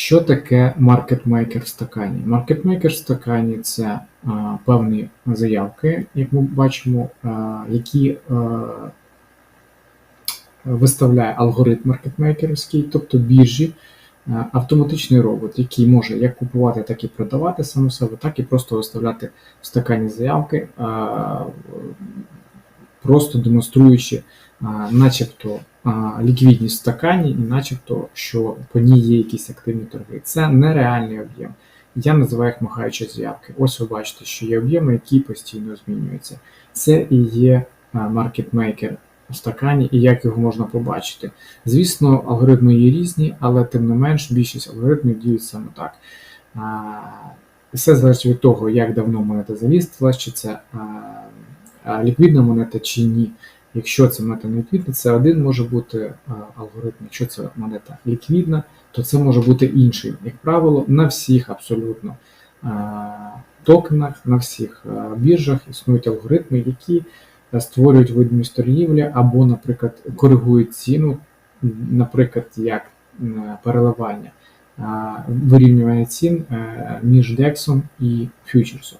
Що таке маркетмейкер в стакані? Маркетмейкер в стакані це а, певні заявки, як ми бачимо, а, які а, виставляє алгоритм маркетмейкерський, тобто біржі, а, автоматичний робот, який може як купувати, так і продавати сам себе, так і просто виставляти в стакані заявки, а, просто демонструючи, начебто, ліквідність в стакані, і начебто, що по ній є якісь активні торги. Це нереальний об'єм. Я називаю їх махаючі заявки. Ось ви бачите, що є об'єми, які постійно змінюються. Це і є маркетмейкер у стакані, і як його можна побачити. Звісно, алгоритми є різні, але тим не менш більшість алгоритмів діють саме так. Все залежить від того, як давно монета залістила, чи це ліквідна монета чи ні. Якщо це монета не ліквідна, це один може бути алгоритм. Якщо це монета ліквідна, то це може бути інший. Як правило, на всіх абсолютно токенах, на всіх біржах існують алгоритми, які створюють видимість торгівлі або, наприклад, коригують ціну, наприклад, як переливання, вирівнювання цін е, між DEX і фьючерсом.